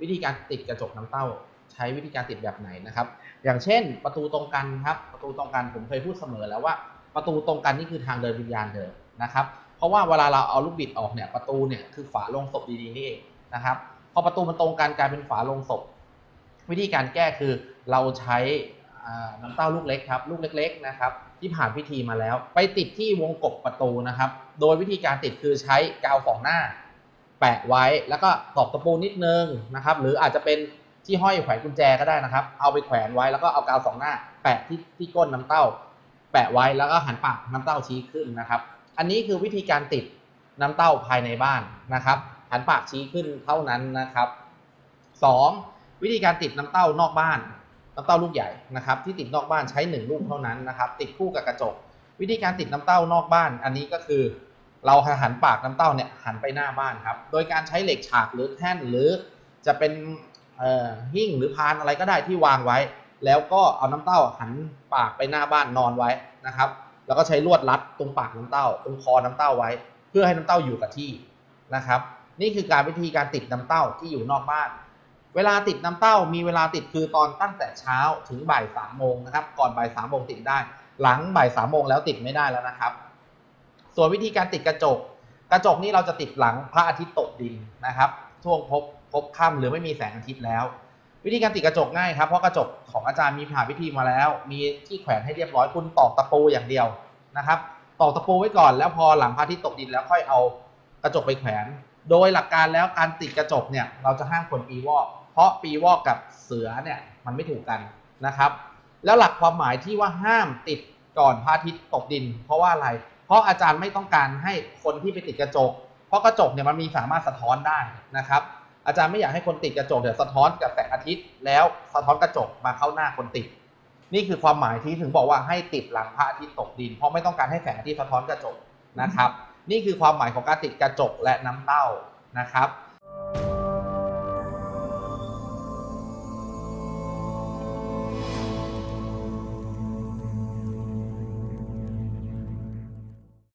วิธีการติดกระจกน้ำเต้า ใช้วิธีการติดแบบไหนนะครับ อย่างเช่น ประตูตรงกันครับ ประตูตรงกันผมเคยพูดเสมอแล้วว่า ประตูตรงกันนี่คือทางเดินวิญญาณเดิมนะครับ เพราะว่าเวลาเราเอาลูกบิดออกเนี่ยประตูเนี่ยคือฝาลงศพดีๆนี่เองนะครับพอประตูมันตรงกันกลายเป็นฝาลงศพ วิธีการแก้คือเราใช้น้ำเต้าลูกเล็กครับลูกเล็ก ๆนะครับ ที่ผ่านพิธีมาแล้ว ไปติดที่วงกบประตูนะครับ โดยวิธีการติดคือใช้กาวสองหน้า แปะไว้แล้วก็ตอกตะปูนิดนึงนะครับ หรืออาจจะเป็นที่ห้อยแขวนกุญแจก็ได้นะครับ เอาไปแขวนไว้แล้วก็เอากาวสองหน้า แปะที่ที่ก้นน้ำเต้า แปะไว้แล้วก็หันปากน้ำเต้าชี้ขึ้นนะครับ อันนี้คือวิธีการติดน้ำเต้าภายในบ้านนะครับ หันปากชี้ขึ้นเท่านั้นนะครับสองวิธีการติดน้ำเต้านอกบ้าน น้ำเต้าลูกใหญ่นะครับ ที่ติดนอกบ้านใช้หนึ่งลูกเท่านั้นนะครับ ติดคู่กับกระจก วิธีการติดน้ำเต้านอกบ้าน อันนี้ก็คือ เราหันปากน้ำเต้าเนี่ยหันไปหน้าบ้านครับ โดยการใช้เหล็กฉากหรือแท่นหรือจะเป็นหิ้งหรือพานอะไรก็ได้ที่วางไว้ แล้วก็เอาน้ำเต้าหันปากไปหน้าบ้านนอนไว้นะครับ แล้วก็ใช้ลวดรัดตรงปากน้ำเต้า ตรงคอน้ำเต้าไว้ เพื่อให้น้ำเต้าอยู่กับที่นะครับ นี่คือการวิธีการติดน้ำเต้าที่อยู่นอกบ้าน เวลาติดน้ำเต้ามีเวลาติดคือตอนตั้งแต่เช้าถึงบ่ายสามโมงนะครับ ก่อนบ่ายสามโมงติดได้ หลังบ่ายสามโมงแล้วติดไม่ได้แล้วนะครับ ส่วนวิธีการติดกระจก กระจกนี้เราจะติดหลังพระอาทิตย์ตกดินนะครับช่วงพบพบค่ำหรือไม่มีแสงอาทิตย์แล้ว วิธีการติดกระจกง่ายครับเพราะกระจกของอาจารย์มีผ่าวิธีมาแล้ว มีที่แขวนให้เรียบร้อยคุณตอกตะปูอย่างเดียวนะครับตอกตะปูไว้ก่อนแล้วพอหลังพระอาทิตย์ตกดินแล้วค่อยเอากระจกไปแขวน โดยหลักการแล้วการติดกระจกเนี่ยเราจะห้ามคนปีวอก เพราะปีวอกกับเสือเนี่ยมันไม่ถูกกันนะครับ แล้วหลักความหมายที่ว่าห้ามติดก่อนพระอาทิตย์ตกดิน เพราะว่าอะไร เพราะอาจารย์ไม่ต้องการให้คนที่ไปติดกระจก เพราะกระจกเนี่ยมันมีสามารถสะท้อนได้นะครับ อาจารย์ไม่อยากให้คนติดกระจกเดี๋ยวสะท้อนกับแสงอาทิตย์ แล้วสะท้อนกระจกมาเข้าหน้าคนติด นี่คือความหมายที่ถึงบอกว่าให้ติดหลังพระอาทิตย์ตกดิน เพราะไม่ต้องการให้แสงอาทิตย์สะท้อนกระจกนะครับ นี่คือความหมายของการติดกระจกและน้ำเต้านะครับ